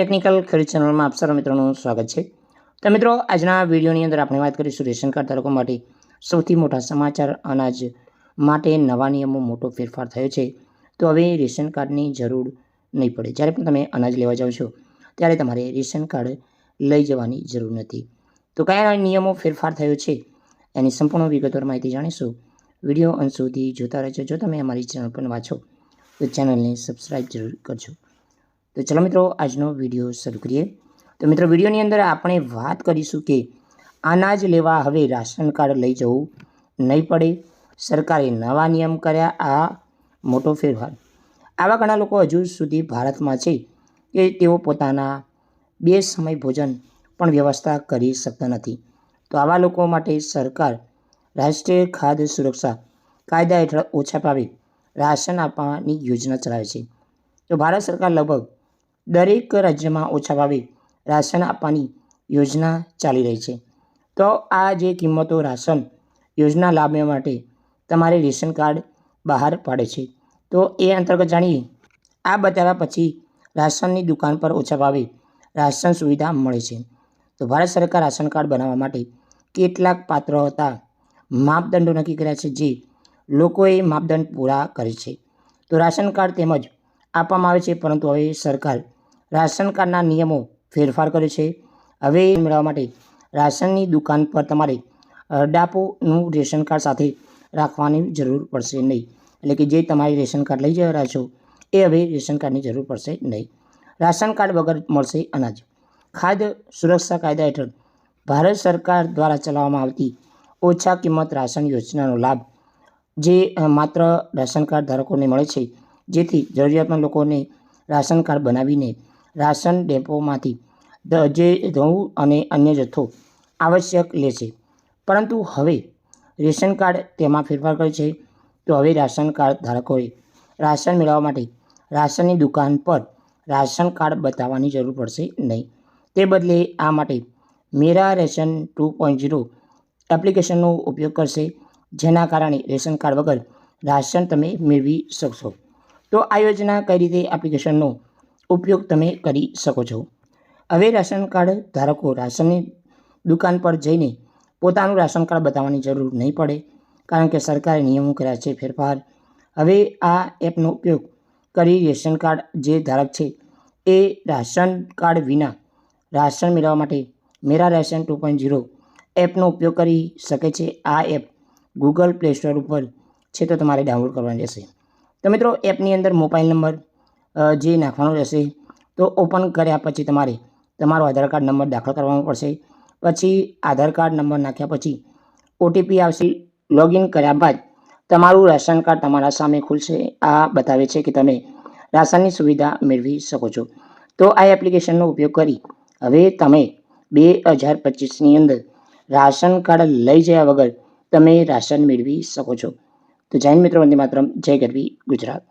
Technical ખેડૂત ચેનલમાં આપ સર્વ મિત્રોનું સ્વાગત છે. તો મિત્રો, આજના વિડીયોની અંદર આપણે વાત કરીશું રેશન કાર્ડ ધારકો માટે સૌથી મોટા સમાચાર અનાજ માટે નવા નિયમો, મોટો ફેરફાર થયો છે. તો હવે રેશન કાર્ડની જરૂર નહીં પડે. જ્યારે પણ તમે અનાજ લેવા જાઓ છો, ત્યારે તમારે રેશન કાર્ડ લઈ જવાની જરૂર નથી. તો કયા નિયમો ફેરફાર થયો છે, એની સંપૂર્ણ વિગતવાર માહિતી જાણીશું. વીડિયો અંત સુધી જોતા રહેજો. જો તમે અમારી ચેનલ પર વાંચો તો ચેનલને સબસ્ક્રાઈબ જરૂર કરજો. તો ચલો મિત્રો, આજનો વીડિયો શરૂ કરીએ. તો મિત્રો, વિડીયોની અંદર આપણે વાત કરીશું કે અનાજ લેવા હવે રાશન કાર્ડ લઈ જવું નહીં પડે. સરકારે નવા નિયમ કર્યા આ મોટો ફેરફાર. આવા ઘણા લોકો હજુ સુધી ભારતમાં છે કે તેઓ પોતાના બે સમય ભોજન પણ વ્યવસ્થા કરી શકતા નથી. તો આવા લોકો માટે સરકાર રાષ્ટ્રીય ખાદ્ય સુરક્ષા કાયદા હેઠળ ઓછા ભાવે રાશન આપવાની યોજના ચલાવે છે. તો ભારત સરકાર લગભગ દરેક રાજ્યમાં ઓછા ભાવે રાશન આપવાની યોજના ચાલી રહી છે. તો આ જે કિંમતો રાશન યોજના લાભ મેળવવા માટે તમારે રેશન કાર્ડ બહાર પાડે છે. તો એ અંતર્ગત જાણીએ, આ બતાવ્યા પછી રાશનની દુકાન પર ઓછા ભાવે રાશન સુવિધા મળે છે. તો ભારત સરકાર રાશન કાર્ડ બનાવવા માટે કેટલાક પાત્ર હતા, માપદંડો નક્કી કર્યા છે જે લોકોએ માપદંડ પૂરા કરે છે. તો રાશન કાર્ડ તેમજ આપવામાં આવે છે, પરંતુ હવે સરકાર રાશન કાર્ડના નિયમો ફેરફાર કર્યો છે. હવે મેળવવા માટે રાશનની દુકાન પર તમારે અડાપોનું રેશન કાર્ડ સાથે રાખવાની જરૂર પડશે નહીં. એટલે કે જે તમારી રેશન કાર્ડ લઈ જવા છો, એ હવે રેશન કાર્ડની જરૂર પડશે નહીં. રાશન કાર્ડ વગર મળશે અનાજ. ખાદ્ય સુરક્ષા કાયદા હેઠળ ભારત સરકાર દ્વારા ચલાવવામાં આવતી ઓછા કિંમત રાશન યોજનાનો લાભ, જે માત્ર રાશન કાર્ડ ધારકોને મળે છે, જેથી જરૂરિયાતમંદ લોકોને રાશન કાર્ડ બનાવીને રાશન ડેપોમાંથી જે ઘઉં અને અન્ય જથ્થો આવશ્યક લે છે. પરંતુ હવે રેશન કાર્ડ તેમાં ફેરફાર કરે છે. તો હવે રાશન કાર્ડ ધારકોએ રાશન મેળવવા માટે રાશનની દુકાન પર રાશન કાર્ડ બતાવવાની જરૂર પડશે નહીં. તે બદલે આ માટે Mera ration two point zero એપ્લિકેશનનો ઉપયોગ કરશે, જેના કારણે રેશન કાર્ડ વગર રાશન તમે મેળવી શકશો. તો આ યોજના કઈ રીતે એપ્લિકેશનનો ઉપયોગ તમે કરી શકો છો. હવે રાશન કાર્ડ ધારકો રાશનની દુકાન પર જઈને પોતાનું રાશન કાર્ડ બતાવવાની જરૂર નહીં પડે, કારણ કે સરકારે નિયમો કર્યા છે ફેરફાર. હવે આ એપનો ઉપયોગ કરી રેશન કાર્ડ જે ધારક છે એ રાશન કાર્ડ વિના રાશન મેળવવા માટે Mera ration two point zero એપનો ઉપયોગ કરી શકે છે. આ એપ ગૂગલ પ્લે સ્ટોર ઉપર છે તો તમારે ડાઉનલોડ કરવાની રહેશે. તો મિત્રો, એપની અંદર મોબાઈલ નંબર જે નાખવાનું રહેશે, તો ઓપન કર્યા પછી તમારે તમારો આધાર કાર્ડ નંબર દાખલ કરવાનો પડશે. પછી આધાર કાર્ડ નંબર નાખ્યા પછી ઓટીપી આવશે. લોગિન કર્યા બાદ તમારું રાશન કાર્ડ તમારા સામે ખુલશે. આ બતાવે છે કે તમે રાશનની સુવિધા મેળવી શકો છો. તો આ એપ્લિકેશનનો ઉપયોગ કરી હવે તમે બે હજાર પચીસની અંદર રાશન કાર્ડ લઈ જયા વગર તમે રાશન મેળવી શકો છો. તો જૈન મિત્રો, વંદે માત્રમ. જય ગરવી ગુજરાત.